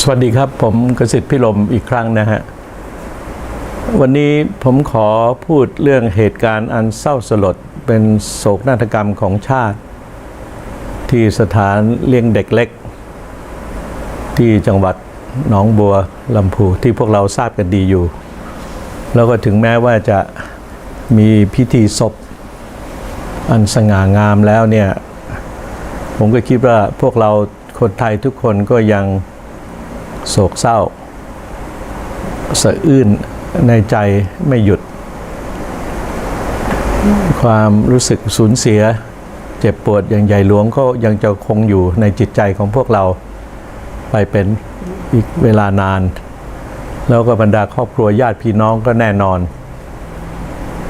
สวัสดีครับ ผมกสิทธิ์พิลมอีกครั้งนะฮะ วันนี้ผมขอพูดเรื่องเหตุการณ์อันเศร้าสลด เป็นโศกนาฏกรรมของชาติ ที่สถานเลี้ยงเด็กเล็ก ที่จังหวัดหนองบัวลำพูที่พวกเราทราบกันดีอยู่ แล้วก็ถึงแม้ว่าจะมีพิธีศพ อันสง่างามแล้วเนี่ย ผมก็คิดว่าพวกเราคนไทยทุกคนก็ยัง โศกเศร้า สะอื้นในใจไม่หยุด ความรู้สึกสูญเสีย เจ็บปวดอย่างใหญ่หลวงก็ยังจะคงอยู่ในจิตใจของพวกเราไปเป็นอีกเวลานาน แล้วก็บรรดาครอบครัวญาติพี่น้องก็แน่นอน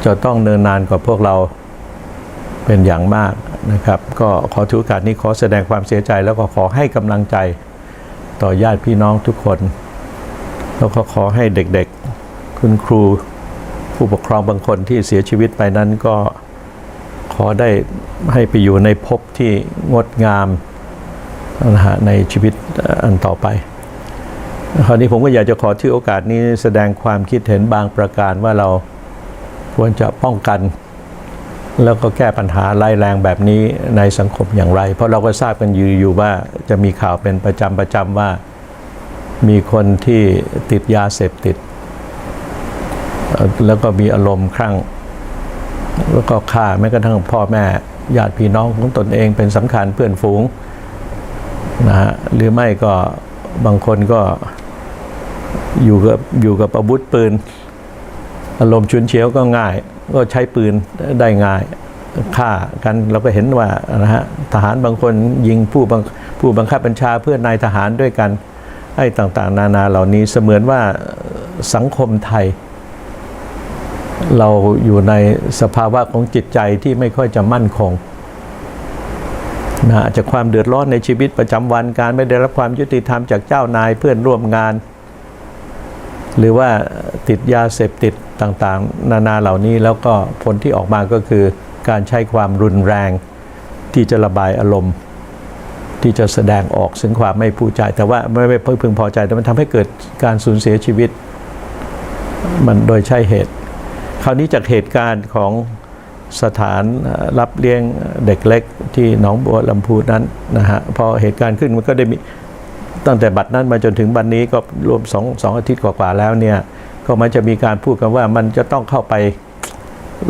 จะต้องเนินนานกว่าพวกเราเป็นอย่างมากนะครับ ก็ขอถือโอกาสนี้ขอแสดงความเสียใจแล้วก็ขอให้กำลังใจ ต่อญาติพี่น้องทุกคน แล้วก็ขอให้เด็กๆ คุณครู ผู้ปกครองบางคนที่เสียชีวิตไปนั้นก็ขอได้ให้ไปอยู่ในภพที่งดงามนะฮะในชีวิตอันต่อไป คราวนี้ผมก็อยากจะขอที่โอกาสนี้แสดงความคิดเห็นบางประการว่าเราควรจะป้องกัน แล้วก็แก้ปัญหาร้ายแรงแบบนี้ในสังคมอย่างไร เพราะเราก็ทราบกันอยู่อยู่ว่าจะมีข่าวเป็นประจำประจำว่ามีคนที่ติดยาเสพติด แล้วก็มีอารมณ์คลั่ง แล้วก็ฆ่าแม้กระทั่งพ่อแม่ญาติพี่น้องของตนเองเป็นสำคัญเพื่อนฝูงนะฮะหรือไม่ก็บางคนก็อยู่กับอยู่กับอาวุธปืน อารมณ์ชุนเฉียวก็ง่าย ก็ใช้ปืนได้ง่ายฆ่ากันเราก็เห็นว่านะฮะทหารบางคนยิงผู้บังผู้บังคับบัญชาเพื่อนนายทหารด้วยกันไอ้ต่างๆ นานาเหล่านี้เสมือนว่าสังคมไทย เราอยู่ในสภาวะของจิตใจที่ไม่ค่อยจะมั่นคงนะฮะจากความเดือดร้อนในชีวิตประจำวันการไม่ได้รับความยุติธรรมจากเจ้านายเพื่อนร่วมงาน หรือว่าติดยาเสพติดต่างๆ นานาเหล่านี้แล้วก็ผลที่ออกมาก็คือการใช้ความรุนแรง ที่จะระบายอารมณ์ ที่จะแสดงออกซึ่งความไม่ผู้ใจ แต่ว่าไม่ไม่พึงพอใจแต่มันทำให้เกิดการสูญเสียชีวิต มันโดยใช่เหตุ คราวนี้จากเหตุการณ์ของสถานรับเลี้ยงเด็กเล็กที่หนองบัวลำพูนั้นนะฮะพอเหตุการณ์ขึ้นมันก็ได้มี ตั้งแต่บัดนั้นมาจนถึงบัดนนี้ก็รวมสองสองอาทิตย์กว่าๆแล้วเนี่ยก็มันจะมีการพูดกันว่ามันจะต้องเข้าไป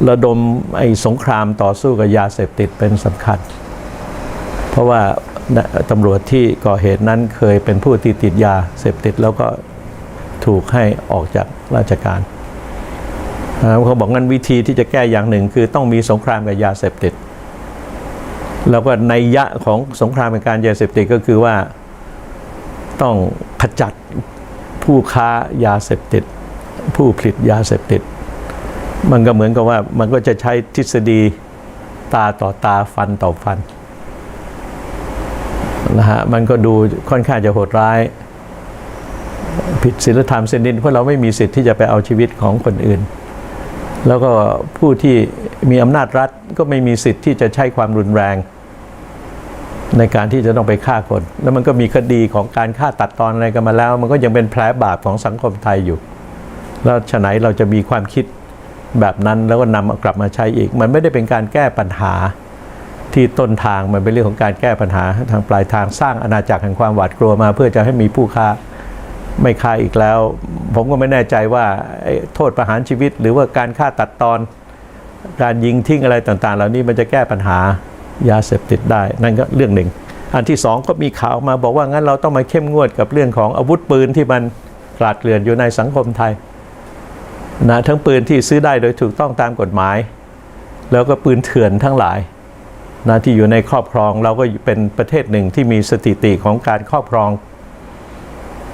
ระดมไอ้สงครามต่อสู้กับยาเสพติดเป็นสำคัญ เพราะว่าตำรวจที่ก่อเหตุนั้นเคยเป็นผู้ที่ติดยาเสพติดแล้วก็ถูกให้ออกจากราชการเขาบอกงั้นวิธีที่จะแก้อย่างหนึ่ง คือต้องมีสงครามกับยาเสพติด แล้วก็ในยยะของสงครามกับการยาเสพติดก็คือว่า ต้องขจัดผู้ค้ายาเสพติด ผู้ผลิตยาเสพติด มันก็เหมือนกับว่ามันก็จะใช้ทฤษฎีตาต่อตาฟันต่อฟันนะฮะมันก็ดูค่อนข้างจะโหดร้าย ผิดศีลธรรมเส้นดินเพราะเราไม่มีสิทธิ์ที่จะไปเอาชีวิตของคนอื่น แล้วก็ผู้ที่มีอำนาจรัฐก็ไม่มีสิทธิ์ที่จะใช้ความรุนแรง ในการที่จะต้องไปฆ่าคน แล้วมันก็มีคดีของการฆ่าตัดตอนอะไรกันมาแล้ว มันก็ยังเป็นแผลบาปของสังคมไทยอยู่ แล้วฉะไหนเราจะมีความคิดแบบนั้นแล้วก็นำกลับมาใช้อีก มันไม่ได้เป็นการแก้ปัญหาที่ต้นทางมันเป็นเรื่องของการแก้ปัญหาทางปลายทางสร้างอาณาจักรแห่งความหวาดกลัวมา เพื่อจะให้มีผู้ค้าไม่ค้าอีกแล้ว ผมก็ไม่แน่ใจว่าโทษประหารชีวิต หรือว่าการฆ่าตัดตอน การยิงทิ้งอะไรต่างๆ เหล่านี้มันจะแก้ปัญหา ยาเสพติดได้ นั่นก็เรื่องหนึ่ง อันที่สองก็มีข่าวมาบอกว่างั้นเราต้องมาเข้มงวดกับเรื่องของอาวุธปืนที่มันกลาดเกลื่อนอยู่ในสังคมไทยนะทั้งปืนที่ซื้อได้โดยถูกต้องตามกฎหมาย แล้วก็ปืนเถื่อนทั้งหลายนะที่อยู่ในครอบครองเราก็เป็นประเทศหนึ่งที่มีสถิติของการครอบครอง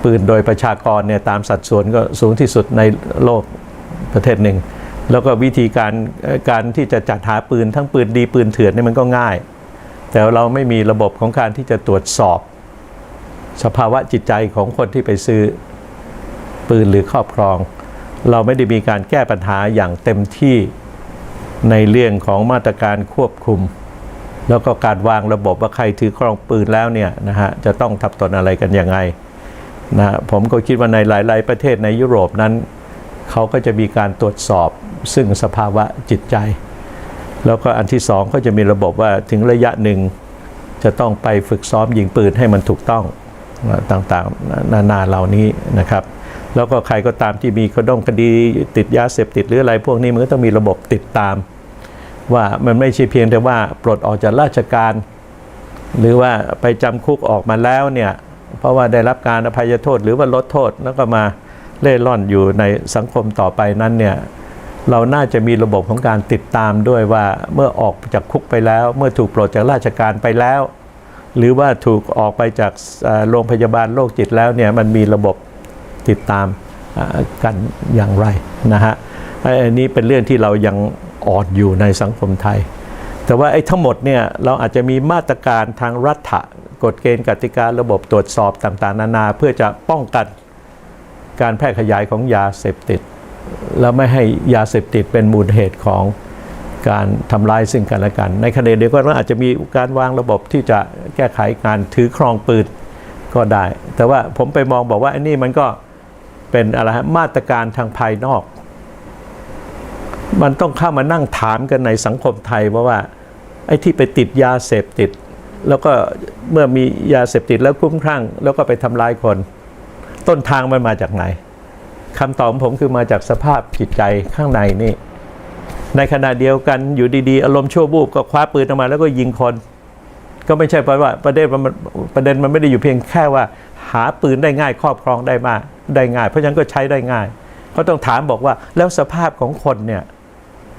ปืนโดยประชากรเนี่ยตามสัดส่วนก็สูงที่สุดในโลกประเทศหนึ่ง แล้วก็วิธีการการที่จะจัดหาปืนทั้งปืนดีปืนเถื่อนนี่มันก็ง่าย แต่เราไม่มีระบบของการที่จะตรวจสอบ สภาวะจิตใจของคนที่ไปซื้อปืนหรือครอบครอง เราไม่ได้มีการแก้ปัญหาอย่างเต็มที่ในเรื่องของมาตรการควบคุม แล้วก็การวางระบบว่าใครถือครองปืนแล้วเนี่ยนะฮะจะต้องทับตนอะไรกันยังไงนะฮะผมก็คิดว่าในหลาย ๆ ประเทศในยุโรปนั้น เขาก็จะมีการตรวจสอบ ซึ่งสภาวะจิตใจ แล้วก็อันที่สองก็จะมีระบบว่าถึงระยะหนึ่งจะต้องไปฝึกซ้อมยิงปืนให้มันถูกต้องต่างๆ นานาเหล่านี้นะครับ แล้วก็ใครก็ตามที่มีคดงคดีติดยาเสพติดหรืออะไรพวกนี้มันก็ต้องมีระบบติดตาม ว่ามันไม่ใช่เพียงแต่ว่าปลดออกจากราชการ หรือว่าไปจำคุกออกมาแล้วเนี่ยเพราะว่าได้รับการอภัยโทษหรือว่าลดโทษแล้วก็มาเล่ร่อนอยู่ในสังคมต่อไปนั้นเนี่ย เราน่าจะมีระบบของการติดตามด้วยว่าเมื่อออกจากคุกไปแล้ว เมื่อถูกปลดจากราชการไปแล้ว หรือว่าถูกออกไปจากโรงพยาบาลโรคจิตแล้วเนี่ยมันมีระบบติดตามกันอย่างไรนะฮะไอ้อันนี้เป็นเรื่องที่เรายังออนอยู่ในสังคมไทย แต่ว่าไอ้ทั้งหมดเนี่ยเราอาจจะมีมาตรการทางรัฐกฎเกณฑ์กติการะบบตรวจสอบต่างๆ นานา เพื่อจะป้องกันการแพร่ขยายของยาเสพติด แล้วไม่ให้ยาเสพติดเป็นมูลเหตุของการทำร้ายซึ่งกันและกัน ในขณะเดียวกันก็อาจจะมีการวางระบบที่จะแก้ไขการถือครองปืนก็ได้ แต่ว่าผมไปมองบอกว่าอ้นี่มันก็เป็นอะไรฮะมาตรการทางภายนอก มันต้องเข้ามานั่งถามกันในสังคมไทยว่าว่าไอ้ที่ไปติดยาเสพติด แล้วก็เมื่อมียาเสพติดแล้วคุ้มคลั่ง แล้วก็ไปทำร้ายคน ต้นทางมันมาจากไหน คำตอบของผมคือมาจากสภาพจิตใจข้างในนี่ ในขณะเดียวกันอยู่ดีๆ อารมณ์ชั่ววูบก็คว้าปืนออกมาแล้วก็ยิงคน ก็ไม่ใช่เพราะว่าประเด็นมันประเด็นมันไม่ได้อยู่เพียงแค่ว่า หาปืนได้ง่ายครอบครองได้มากได้ง่าย เพราะฉะนั้นก็ใช้ได้ง่ายเขาต้องถามบอกว่าแล้วสภาพของคนเนี่ย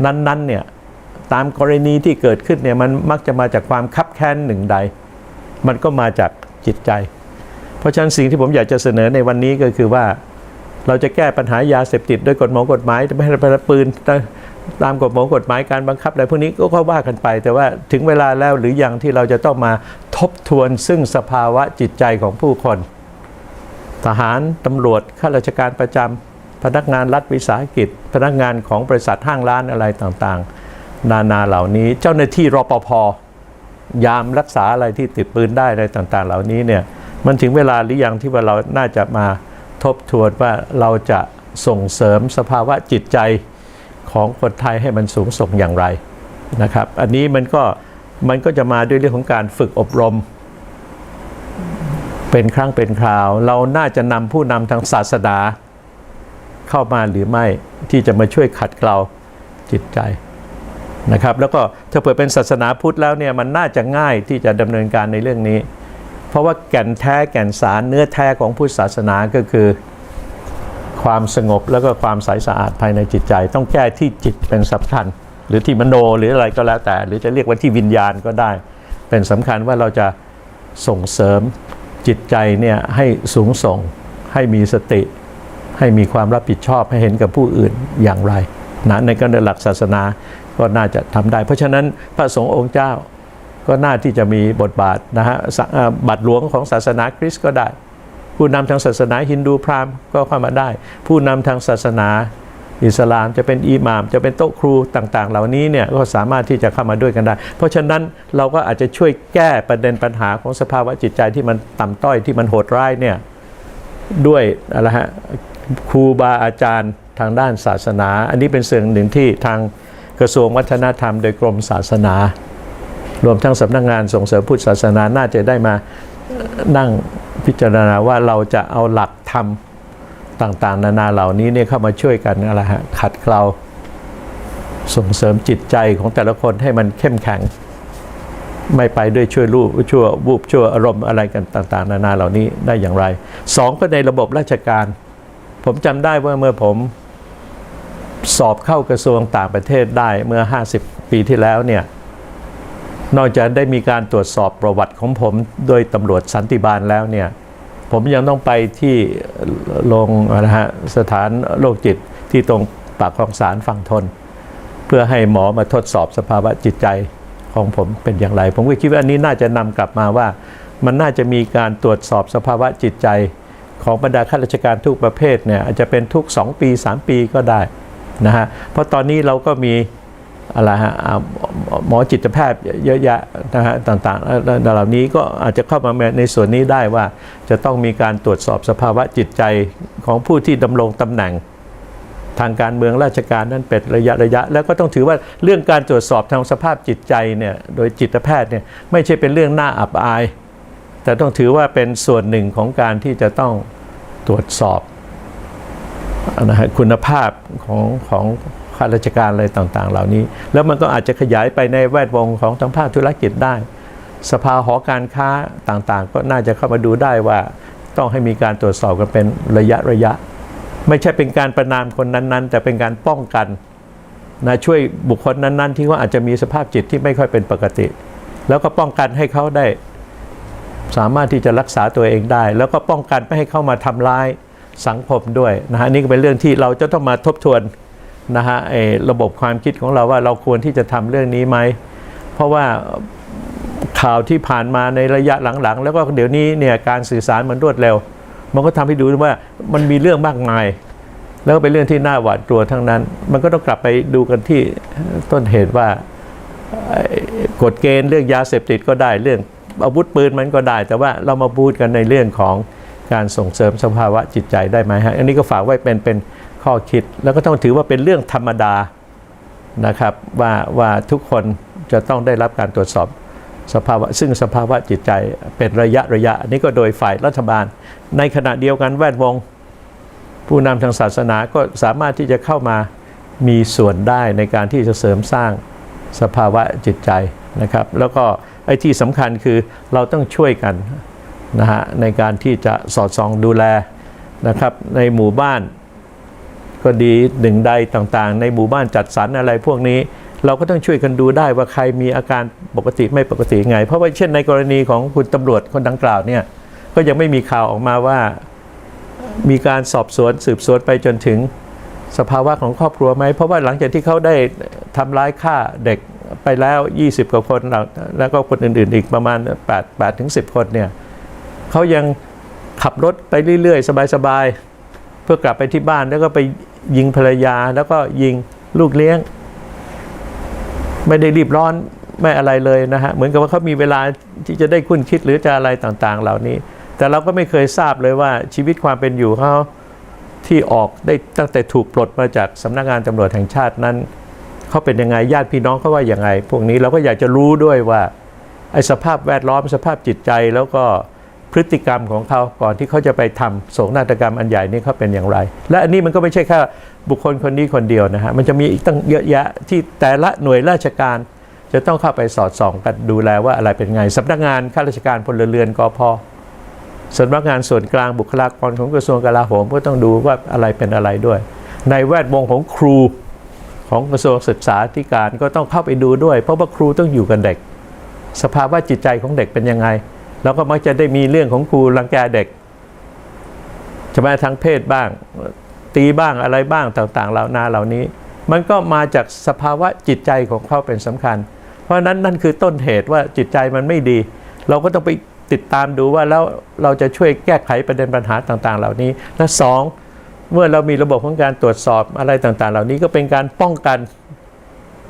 นั้นๆเนี่ยตามกรณีที่เกิดขึ้นเนี่ยมันมักจะมาจากความคับแค้นหนึ่งใด มันก็มาจากจิตใจ เพราะฉะนั้นสิ่งที่ผมอยากจะเสนอในวันนี้ก็คือว่า เราจะแก้ปัญหายาเสพติดด้วยกฎหมายกฎหมายไม่ให้ประปืนตามกฎหมายกฎหมายการบังคับอะไรพวกนี้ก็ก็ว่ากันไป แต่ว่าถึงเวลาแล้วหรือยังที่เราจะต้องมาทบทวนซึ่งสภาวะจิตใจของผู้คน ทหารตำรวจข้าราชการประจำพนักงานรัฐวิสาหกิจ พนักงานของบริษัทห้างร้านอะไรต่างๆ นานาเหล่านี้เจ้าหน้าที่รปภยามรักษาอะไรที่ติดปืนได้อะไรต่างๆ เหล่านี้เนี่ยมันถึงเวลาหรือยังที่ว่าเราน่าจะมา ทบทวนว่าเราจะส่งเสริมสภาวะจิตใจของคนไทยให้มันสูงส่งอย่างไรนะครับ อันนี้มันก็มันก็จะมาด้วยเรื่องของการฝึกอบรม เป็นครั้งเป็นคราว เราน่าจะนำผู้นำทางศาสนาเข้ามาหรือไม่ที่จะมาช่วยขัดเกลาจิตใจนะครับ แล้วก็ถ้าเปิดเป็นศาสนาพุทธแล้วเนี่ยมันน่าจะง่ายที่จะดำเนินการในเรื่องนี้ เพราะว่าแก่นแท้แก่นสารเนื้อแท้ของพุทธศาสนาก็คือความสงบแล้วก็ความใสสะอาดภายในจิตใจ ต้องแก้ที่จิตเป็นสำคัญ หรือที่มโนหรืออะไรก็แล้วแต่ หรือจะเรียกว่าที่วิญญาณก็ได้ เป็นสำคัญว่าเราจะส่งเสริมจิตใจเนี่ยให้สูงส่ง ให้มีสติ ให้มีความรับผิดชอบให้เห็นกับผู้อื่นอย่างไรนะในการหลักศาสนาก็น่าจะทำได้ เพราะฉะนั้นพระสงฆ์องค์เจ้า ก็น่าที่จะมีบทบาทนะฮะบัตรหลวงของศาสนาคริสต์ก็ได้ ผู้นำทางศาสนาฮินดูพราหมณ์ก็เข้ามาได้ ผู้นำทางศาสนาอิสลามจะเป็นอิหม่าม จะเป็นโต๊ะครูต่างๆ เหล่านี้เนี่ยก็สามารถที่จะเข้ามาด้วยกันได้ เพราะฉะนั้นเราก็อาจจะช่วยแก้ประเด็นปัญหาของสภาวะจิตใจที่มันต่ำต้อยที่มันโหดร้ายเนี่ยด้วยอะไรฮะครูบาอาจารย์ทางด้านศาสนา อันนี้เป็นเส่วนหนึ่งที่ทางกระทรวงวัฒนธรรมโดยกรมศาสนา รวมทั้งสำนักงานส่งเสริมพุทธศาสนาน่าจะได้มานั่งพิจารณาว่าเราจะเอาหลักธรรมต่างๆ นานาเหล่านี้เนี่ยเข้ามาช่วยกันอะไรฮะขัดเกลาส่งเสริมจิตใจของแต่ละคนให้มันเข้มแข็ง ไม่ไปด้วยช่วยรูปชั่ววูบชั่วอารมณ์อะไรกันต่าง ๆ นานาเหล่านี้ได้อย่างไรสองก็ในระบบราชการ ผมจำได้ว่าเมื่อผมสอบเข้ากระทรวงต่างประเทศได้เมื่อ 50 ปีที่แล้วเนี่ย นอกจากได้มีการตรวจสอบประวัติของผมโดยตำรวจสันติบาลแล้วเนี่ย ผมยังต้องไปที่โรงนะฮะสถานโรคจิตที่ตรงปากคลองสารฝั่งทน เพื่อให้หมอมาทดสอบสภาวะจิตใจของผมเป็นอย่างไร ผมก็คิดว่าอันนี้น่าจะนำกลับมาว่า มันน่าจะมีการตรวจสอบสภาวะจิตใจ ของบรรดาข้าราชการทุกประเภทเนี่ยอาจจะเป็นทุก 2 ปี 3 ปีก็ได้นะฮะเพราะตอนนี้เราก็มี อะไรฮะหมอจิตแพทย์เยอะแยะนะฮะต่างๆแล้วแล้วเหล่านี้ก็อาจจะเข้ามาในส่วนนี้ได้ว่า จะต้องมีการตรวจสอบสภาวะจิตใจของผู้ที่ดำรงตำแหน่งทางการเมืองราชการนั้นเป็นระยะระยะ แล้วก็ต้องถือว่าเรื่องการตรวจสอบทางสภาพจิตใจเนี่ยโดยจิตแพทย์เนี่ยไม่ใช่เป็นเรื่องน่าอับอาย แต่ต้องถือว่าเป็นส่วนหนึ่งของการที่จะต้องตรวจสอบนะฮะคุณภาพของของ ข้าราชการอะไรต่างๆ เหล่านี้ แล้วมันก็อาจจะขยายไปในแวดวงของทางภาคธุรกิจได้ สภาหอการค้าต่างๆ ก็น่าจะเข้ามาดูได้ว่าต้องให้มีการตรวจสอบกันเป็นระยะระยะ ไม่ใช่เป็นการประนามคนนั้นๆ แต่เป็นการป้องกันนะช่วยบุคคลนั้นๆ ที่เขาอาจจะมีสภาพจิตที่ไม่ค่อยเป็นปกติ แล้วก็ป้องกันให้เขาได้ สามารถที่จะรักษาตัวเองได้ แล้วก็ป้องกันไม่ให้เข้ามาทำร้ายสังคมด้วยนะฮะนี่ก็เป็นเรื่องที่เราจะต้องมาทบทวน นะฮะไอ้ระบบความคิดของเราว่าเราควรที่จะทำเรื่องนี้ไหม เพราะว่าข่าวที่ผ่านมาในระยะหลังๆ แล้วก็เดี๋ยวนี้เนี่ยการสื่อสารมันรวดเร็ว มันก็ทำให้ดูว่ามันมีเรื่องมากมาย แล้วก็เป็นเรื่องที่น่าหวาดกลัวทั้งนั้น มันก็ต้องกลับไปดูกันที่ต้นเหตุว่ากฎเกณฑ์เรื่องยาเสพติดก็ได้เรื่องอาวุธปืนมันก็ได้ แต่ว่าเรามาพูดกันในเรื่องของการส่งเสริมสภาวะจิตใจได้ไหมฮะอันนี้ก็ฝากไว้เป็นเป็น ข้อคิด แล้วก็ต้องถือว่าเป็นเรื่องธรรมดานะครับว่าว่าทุกคนจะต้องได้รับการตรวจสอบสภาวะซึ่งสภาวะจิตใจเป็นระยะระยะอันนี้ก็โดยฝ่ายรัฐบาล ในขณะเดียวกันแวดวง ผู้นำทางศาสนาก็สามารถที่จะเข้ามามีส่วนได้ในการที่จะเสริมสร้างสภาวะจิตใจนะครับ แล้วก็ไอ้ที่สำคัญคือเราต้องช่วยกันนะฮะในการที่จะสอดส่องดูแลนะครับในหมู่บ้าน ก็ดีหนึ่งใดต่างๆ ในหมู่บ้านจัดสรรอะไรพวกนี้ เราก็ต้องช่วยกันดูได้ว่าใครมีอาการปกติไม่ปกติไง เพราะว่าเช่นในกรณีของคุณตำรวจคนดังกล่าวเนี่ยก็ยังไม่มีข่าวออกมาว่า มีการสอบสวนสืบสวนไปจนถึงสภาวะของครอบครัวไหม เพราะว่าหลังจากที่เขาได้ทำร้ายฆ่าเด็กไปแล้ว 20 กว่าคนแล้วแล้วก็คนอื่นๆ อีกประมาณ8 8ถึง10 คนเนี่ยเขายังขับรถไปเรื่อยๆ สบายๆ เพื่อกลับไปที่บ้านแล้วก็ไป ยิงภรรยาแล้วก็ยิงลูกเลี้ยง ไม่ได้รีบร้อนไม่อะไรเลยนะฮะเหมือนกับว่าเขามีเวลาที่จะได้คุ้นคิดหรือจะอะไรต่างๆ เหล่านี้ แต่เราก็ไม่เคยทราบเลยว่าชีวิตความเป็นอยู่เขาที่ออกได้ตั้งแต่ถูกปลดมาจากสำนักงานตำรวจแห่งชาตินั้นเขาเป็นยังไงญาติพี่น้องเขาว่าอย่างไง พวกนี้เราก็อยากจะรู้ด้วยว่าไอ้สภาพแวดล้อมสภาพจิตใจแล้วก็ พฤติกรรมของเขาก่อนที่เขาจะไปทำโศกนาฏกรรมอันใหญ่นี้เขาเป็นอย่างไร และอันนี้มันก็ไม่ใช่แค่บุคคลคนนี้คนเดียวนะฮะมันจะมีอีกตั้งเยอะแยะที่แต่ละหน่วยราชการจะต้องเข้าไปสอดส่องกันดูแลว่าอะไรเป็นไงสำนักงานข้าราชการพลเรือนกอพสำนักงานส่วนกลางบุคลากรของกระทรวงกลาโหมก็ต้องดูว่าอะไรเป็นอะไรด้วย ในแวดวงของครูของกระทรวงศึกษาธิการก็ต้องเข้าไปดูด้วย เพราะว่าครูต้องอยู่กับเด็ก สภาวะจิตใจของเด็กเป็นยังไง แล้วก็มักจะได้มีเรื่องของครูรังแกเด็กจะมาทางเพศบ้าง ตีบ้างอะไรบ้างต่างๆเหล่านาเหล่านี้ มันก็มาจากสภาวะจิตใจของเขาเป็นสำคัญ เพราะนั้นนั่นคือต้นเหตุว่าจิตใจมันไม่ดี เราก็ต้องไปติดตามดูว่าแล้วเราจะช่วยแก้ไขประเด็นปัญหาต่างๆ เหล่านี้ และสองเมื่อเรามีระบบของการตรวจสอบอะไรต่างๆ เหล่านี้ก็เป็นการป้องกัน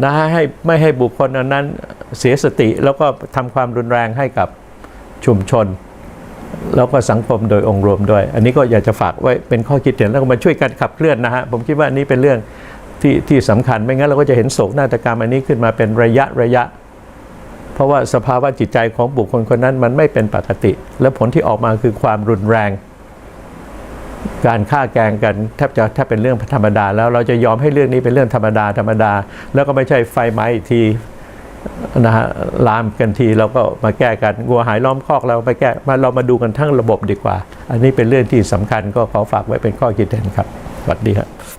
นะฮะให้ไม่ให้บุคคลอันนั้นเสียสติแล้วก็ทำความรุนแรงให้กับ ชุมชน แล้วก็สังคมโดยองค์รวมด้วย อันนี้ก็อยากจะฝากไว้เป็นข้อคิดเห็นแล้วก็มาช่วยกันขับเคลื่อนนะฮะผมคิดว่าอันนี้เป็นเรื่องที่ที่สำคัญไม่งั้นเราก็จะเห็นโศกนาฏกรรมอันนี้ขึ้นมาเป็นระยะระยะ เพราะว่าสภาวะจิตใจของบุคคลคนนั้นมันไม่เป็นปกติ และผลที่ออกมาคือความรุนแรง การฆ่าแกงกันแทบจะแทบเป็นเรื่องธรรมดา แล้วเราจะยอมให้เรื่องนี้เป็นเรื่องธรรมดาธรรมดา แล้วก็ไม่ใช่ไฟไหม้อีกที นะฮะลามกันทีเราก็มาแก้กันงัวหายล้อมคอกเราไปแก้มาเรามาดูกันทั้งระบบดีกว่า อันนี้เป็นเรื่องที่สำคัญก็ขอฝากไว้เป็นข้อคิดเห็นครับสวัสดีครับ